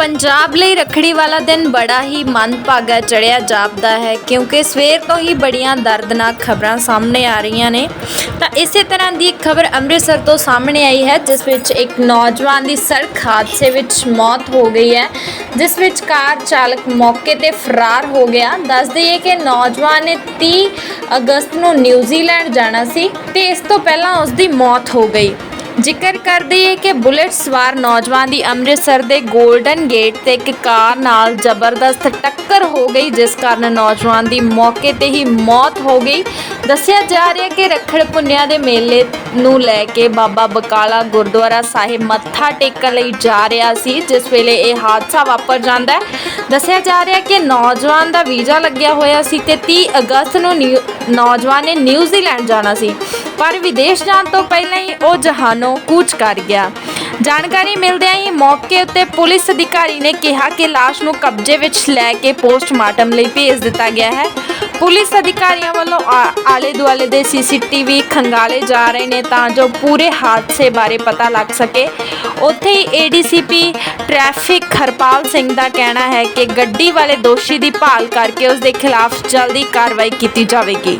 ਪੰਜਾਬ ਲਈ ਰੱਖੜੀ ਵਾਲਾ ਦਿਨ ਬੜਾ ਹੀ ਮੰਦਭਾਗਾ ਚੜਿਆ ਜਾਪਦਾ ਹੈ, ਕਿਉਂਕਿ ਸਵੇਰ ਤੋਂ ਹੀ ਬੜੀਆਂ ਦਰਦਨਾਕ ਖਬਰਾਂ ਸਾਹਮਣੇ ਆ ਰਹੀਆਂ ਨੇ। ਤਾਂ ਇਸੇ ਤਰ੍ਹਾਂ ਦੀ ਇੱਕ ਖਬਰ ਅੰਮ੍ਰਿਤਸਰ ਤੋਂ ਸਾਹਮਣੇ ਆਈ ਹੈ, ਜਿਸ ਵਿੱਚ ਇੱਕ ਨੌਜਵਾਨ ਦੀ ਸੜਕ ਹਾਦਸੇ ਵਿੱਚ ਮੌਤ ਹੋ ਗਈ ਹੈ, ਜਿਸ ਵਿੱਚ ਕਾਰ ਚਾਲਕ ਮੌਕੇ ਤੇ ਫਰਾਰ ਹੋ ਗਿਆ। ਦੱਸ ਦਈਏ ਕਿ ਨੌਜਵਾਨ ਨੇ 30 ਅਗਸਤ ਨੂੰ ਨਿਊਜ਼ੀਲੈਂਡ ਜਾਣਾ ਸੀ ਤੇ ਇਸ ਤੋਂ ਪਹਿਲਾਂ ਉਸ ਦੀ ਮੌਤ ਹੋ ਗਈ। ਜ਼ਿਕਰ ਕਰ ਦਈਏ ਕਿ ਬੁਲੇਟ ਸਵਾਰ ਨੌਜਵਾਨ ਦੀ ਅੰਮ੍ਰਿਤਸਰ ਦੇ 골ਡਨ ਗੇਟ ਤੇ ਇੱਕ ਕਾਰ ਨਾਲ ਜ਼ਬਰਦਸਤ ਟੱਕਰ ਹੋ ਗਈ, ਜਿਸ ਕਾਰਨ ਨੌਜਵਾਨ ਦੀ ਮੌਕੇ ਤੇ ਹੀ ਮੌਤ ਹੋ ਗਈ। ਦੱਸਿਆ ਜਾ ਰਿਹਾ ਕਿ ਰੱਖੜ ਪੁੰਨਿਆ ਦੇ ਮੇਲੇ ਨੂੰ ਲੈ ਕੇ ਬਾਬਾ ਬਕਾਲਾ ਗੁਰਦੁਆਰਾ ਸਾਹਿਬ ਮੱਥਾ ਟੇਕਣ ਲਈ ਜਾ ਰਿਹਾ ਸੀ, ਜਿਸ ਵੇਲੇ ਇਹ ਹਾਦਸਾ ਵਾਪਰ ਜਾਂਦਾ ਹੈ। ਦੱਸਿਆ ਜਾ ਰਿਹਾ ਕਿ ਨੌਜਵਾਨ ਦਾ ਵੀਜ਼ਾ ਲੱਗਿਆ ਹੋਇਆ ਸੀ ਤੇ 30 ਅਗਸਤ ਨੂੰ ਨਿਊ- ਨੌਜਵਾਨ ਨੇ ਨਿਊਜ਼ੀਲੈਂਡ ਜਾਣਾ ਸੀ। ਪਰ ਵਿਦੇਸ਼ ਜਾਣ ਤੋਂ ਪਹਿਲਾਂ ਹੀ ਉਹ ਜਹਾਨੋਂ ਕੂਚ ਕਰ ਗਿਆ। ਜਾਣਕਾਰੀ ਮਿਲਦਿਆਂ ਹੀ ਮੌਕੇ ਉੱਤੇ ਪੁਲਿਸ ਅਧਿਕਾਰੀ ਨੇ ਕਿਹਾ ਕਿ ਲਾਸ਼ ਨੂੰ ਕਬਜ਼ੇ ਵਿੱਚ ਲੈ ਕੇ ਪੋਸਟਮਾਰਟਮ ਲਈ ਭੇਜ ਦਿੱਤਾ ਗਿਆ ਹੈ। ਪੁਲਿਸ ਅਧਿਕਾਰੀਆਂ ਵੱਲੋਂ ਆ- ਆਲੇ ਦੁਆਲੇ ਦੇ ਸੀਸੀਟੀਵੀ ਖੰਗਾਲੇ ਜਾ ਰਹੇ ਨੇ ਤਾਂ ਜੋ ਪੂਰੇ ਹਾਦਸੇ ਬਾਰੇ ਪਤਾ ਲੱਗ ਸਕੇ। ਉੱਥੇ ਹੀ ਏਡੀਸੀਪੀ ਟ੍ਰੈਫਿਕ ਹਰਪਾਲ ਸਿੰਘ ਦਾ ਕਹਿਣਾ ਹੈ ਕਿ ਗੱਡੀ ਵਾਲੇ ਦੋਸ਼ੀ ਦੀ ਭਾਲ ਕਰਕੇ ਉਸ ਦੇ ਖਿਲਾਫ ਜਲਦੀ ਕਾਰਵਾਈ ਕੀਤੀ ਜਾਵੇਗੀ।